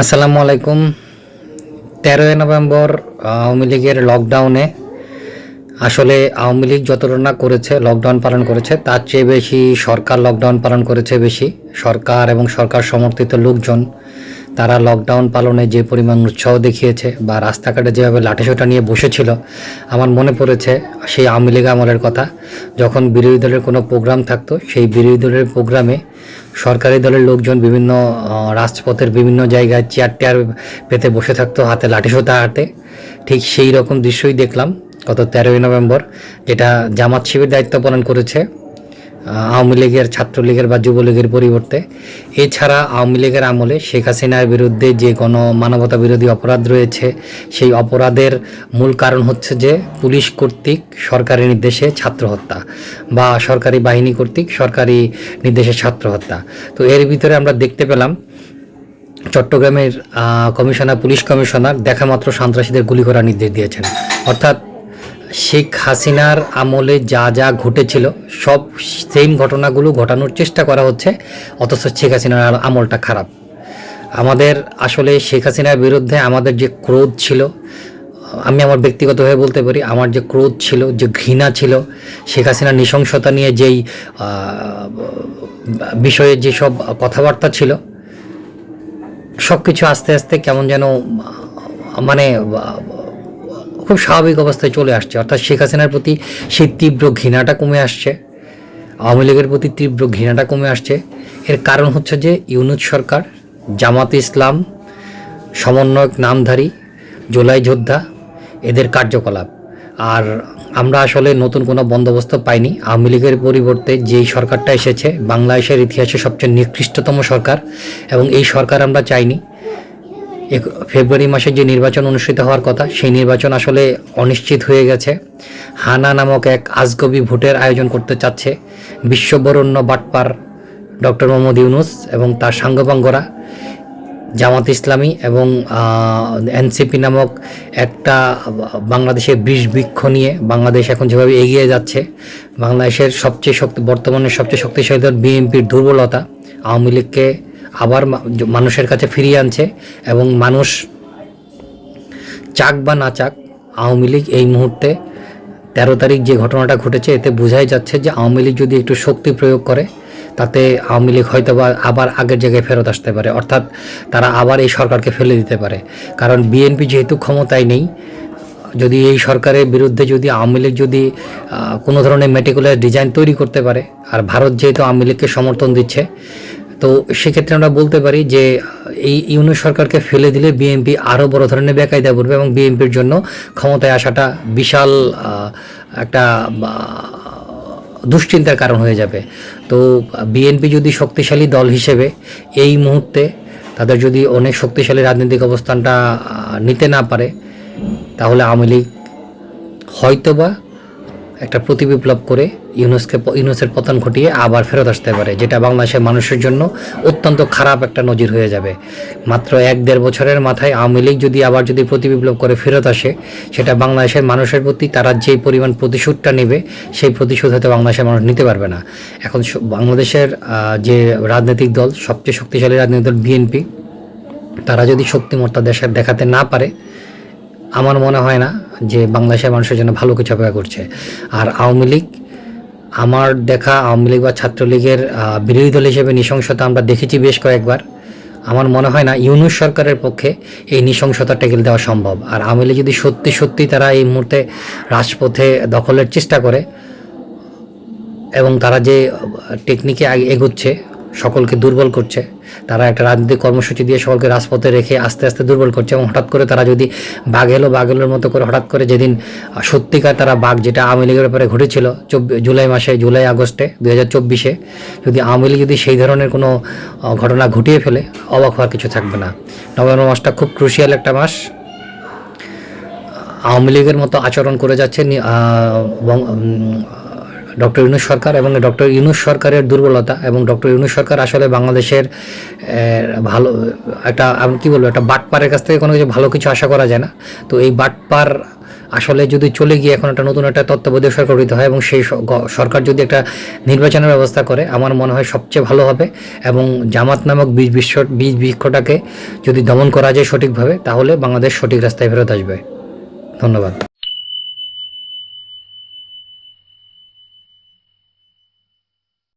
আসসালামু আলাইকুম। তেরোই নভেম্বর আওয়ামী লীগের লকডাউনে আসলে আওয়ামী লীগ যতটা না করেছে লকডাউন পালন করেছে, তার চেয়ে বেশি সরকার লকডাউন পালন করেছে বেশি। সরকার এবং সরকার সমর্থিত লোকজন, তারা লকডাউন পালনে যে পরিমাণ উৎসাহ দেখিয়েছে বা রাস্তাঘাটে যেভাবে লাঠিসোঁটা নিয়ে বসেছিল, আমার মনে পড়েছে সেই আওয়ামী লীগ আমলের কথা। যখন বিরোধী দলের কোনো প্রোগ্রাম থাকতো, সেই বিরোধী দলের প্রোগ্রামে সরকারি দলের লোকজন বিভিন্ন রাজপথের বিভিন্ন জায়গায় চেয়ার টেয়ার পেতে বসে থাকতো, হাতে লাঠিসোঁতা হাতে। ঠিক সেই রকম দৃশ্যই দেখলাম গত তেরোই নভেম্বর, যেটা জামাত শিবির দায়িত্ব পালন করেছে। আওয়ামী লীগের, ছাত্রলীগের বা যুবলীগের পরিবর্তে। এছাড়া আওয়ামী লীগের আমলে শেখ হাসিনার বিরুদ্ধে যে গণ মানবতা বিরোধী অপরাধ রয়েছে, সেই অপরাধের মূল কারণ হচ্ছে যে পুলিশ কর্তৃক সরকারি নির্দেশে ছাত্র হত্যা বা সরকারি বাহিনী কর্তৃক সরকারি নির্দেশে ছাত্র হত্যা। তো এর ভিতরে আমরা দেখতে পেলাম, চট্টগ্রামের কমিশনার, পুলিশ কমিশনার দেখা মাত্র সন্ত্রাসীদের গুলি করার নির্দেশ দিয়েছেন। অর্থাৎ শেখ হাসিনার আমলে যা যা ঘটেছিল, সব সেম ঘটনাগুলো ঘটানোর চেষ্টা করা হচ্ছে, অথচ শেখ হাসিনার আমলটা খারাপ। আমাদের আসলে শেখ হাসিনার বিরুদ্ধে আমাদের যে ক্রোধ ছিল, আমি আমার ব্যক্তিগতভাবে বলতে পারি, আমার যে ক্রোধ ছিল, যে ঘৃণা ছিল, শেখ হাসিনার নৃশংসতা নিয়ে যেই বিষয়ে যেসব কথাবার্তা ছিল সব কিছু আস্তে আস্তে কেমন যেন মানে খুব স্বাভাবিক অবস্থায় চলে আসছে। অর্থাৎ শেখ হাসিনার প্রতি সেই তীব্র ঘৃণাটা কমে আসছে। আওয়ামী লীগের প্রতি তীব্র ঘৃণাটা কমে আসছে। এর কারণ হচ্ছে যে ইউনুস সরকার, জামাত ইসলাম, সমন্বয়ক নামধারী, জোলাই যোদ্ধা, এদের কার্যকলাপ। আর আমরা আসলে নতুন কোনো বন্দোবস্ত পাইনি। আওয়ামী লীগের পরিবর্তে যেই সরকারটা এসেছে, বাংলাদেশের ইতিহাসে সবচেয়ে নিকৃষ্টতম সরকার এবং এই সরকার আমরা চাইনি। ফেব্রুয়ারি মাসে যে নির্বাচন অনুষ্ঠিত হওয়ার কথা, সেই নির্বাচন আসলে অনিশ্চিত হয়ে গেছে। হানা নামক এক আজগবি ভোটের আয়োজন করতে চাচ্ছে বিশ্ববরণ্য বাটপার ডক্টর মোহাম্মদ ইউনুস এবং তার সাঙ্গপাঙ্গরা জামাত ইসলামী এবং এনসিপি নামক একটা বাংলাদেশের বৃষ বৃক্ষ নিয়ে বাংলাদেশ এখন যেভাবে এগিয়ে যাচ্ছে, বাংলাদেশের সবচেয়ে শক্তি, বর্তমানে সবচেয়ে শক্তিশালী বিএনপির দুর্বলতা, আওয়ামী লীগকে আবার মানুষের কাছে ফিরিয়ে আনছে এবং মানুষ চাক বা না চাক, আওয়ামী লীগ এই মুহূর্তে তেরো তারিখ যে ঘটনাটা ঘটেছে, এতে বোঝাই যাচ্ছে যে আওয়ামী লীগ যদি একটু শক্তি প্রয়োগ করে, তাতে আওয়ামী লীগ হয়তো বা আবার আগের জায়গায় ফেরত আসতে পারে। অর্থাৎ তারা আবার এই সরকারকে ফেলে দিতে পারে। কারণ বিএনপি যেহেতু ক্ষমতায় নেই, যদি এই সরকারের বিরুদ্ধে যদি আওয়ামী লীগ যদি কোনো ধরনের মেটিকুলার ডিজাইন তৈরি করতে পারে, আর ভারত যেহেতু আওয়ামী লীগকে সমর্থন দিচ্ছে তো সেক্ষেত্রে আমরা বলতে পারি যে, এই ইউনিট সরকারকে ফেলে দিলে বিএনপি আরও বড় ধরনের বেকায়দা পড়বে এবং বিএনপির জন্য ক্ষমতায় আসাটা বিশাল একটা দুশ্চিন্তার কারণ হয়ে যাবে। তো বিএনপি যদি শক্তিশালী দল হিসেবে এই মুহূর্তে তাদের যদি অনেক শক্তিশালী রাজনৈতিক অবস্থানটা নিতে না পারে, তাহলে আওয়ামী লীগ হয়তোবা একটা প্রতিবিপ্লব করে ইউনুসকে ইউনুসের পতন ঘটিয়ে আবার ফেরত আসতে পারে, যেটা বাংলাদেশের মানুষের জন্য অত্যন্ত খারাপ একটা নজির হয়ে যাবে। মাত্র এক দেড় বছরের মাথায় আওয়ামী লীগ যদি আবার যদি প্রতিবিপ্লব করে ফেরত আসে, সেটা বাংলাদেশের মানুষের প্রতি, তারা যেই পরিমাণ প্রতিশোধটা নেবে, সেই প্রতিশোধ হয়তো বাংলাদেশের মানুষ নিতে পারবে না। এখন বাংলাদেশের যে রাজনৈতিক দল, সবচেয়ে শক্তিশালী রাজনৈতিক দল বিএনপি, তারা যদি শক্তিমত্তা দেশের দেখাতে না পারে, আমার মনে হয় না যে বাংলাদেশের মানুষের জন্য ভালো কিছু অপেক্ষা করছে। আর আওয়ামী লীগ আমার দেখা আওয়ামী লীগ বা ছাত্রলীগের বিরোধী দল হিসেবে নৃশংসতা আমরা দেখেছি বেশ কয়েকবার। আমার মনে হয় না ইউনুস সরকারের পক্ষে এই নৃশংসতা টেকেল দেওয়া সম্ভব। আর আওয়ামী লীগ যদি সত্যি সত্যি তারা এই মুহূর্তে রাজপথে দখলের চেষ্টা করে এবং তারা যে টেকনিকে এগোচ্ছে সকলকে দুর্বল করছে। তারা একটা রাজনৈতিক কর্মসূচি দিয়ে সকলকে রাজপথে রেখে আস্তে আস্তে দুর্বল করছে এবং হঠাৎ করে তারা যদি বাঘ এলো, বাঘ এলোর মতো করে হঠাৎ করে যেদিন সত্যিকার তারা বাঘ যেটা আওয়ামী লীগের ব্যাপারে ঘটেছিল জুলাই মাসে, জুলাই আগস্টে দু হাজার চব্বিশে, যদি আওয়ামী লীগ যদি সেই ধরনের কোনো ঘটনা ঘটিয়ে ফেলে, অবাক হওয়ার কিছু থাকবে না। নভেম্বর মাসটা খুব ক্রুশিয়াল একটা মাস। আওয়ামী লীগের মতো আচরণ করে যাচ্ছে ডক্টর ইউনুস সরকার এবং ডক্টর ইউনুস সরকারের দুর্বলতা এবং ডক্টর ইউনুস সরকার আসলে বাংলাদেশের ভালো, একটা, আমি, কী বলব, একটা বাটপারের কাছ থেকে কোনো কিছু ভালো কিছু আশা করা যায় না। তো এই বাটপার আসলে যদি চলে গিয়ে এখন একটা নতুন একটা তত্ত্বাবধায়ক সরকার গঠিত হয় এবং সেই সরকার যদি একটা নির্বাচনের ব্যবস্থা করে, আমার মনে হয় সবচেয়ে ভালো হবে এবং জামাত নামক বীজ বিশ্ব, বীজ বৃক্ষটাকে যদি দমন করা যায় সঠিকভাবে, তাহলে বাংলাদেশ সঠিক রাস্তায় ফেরত আসবে। ধন্যবাদ।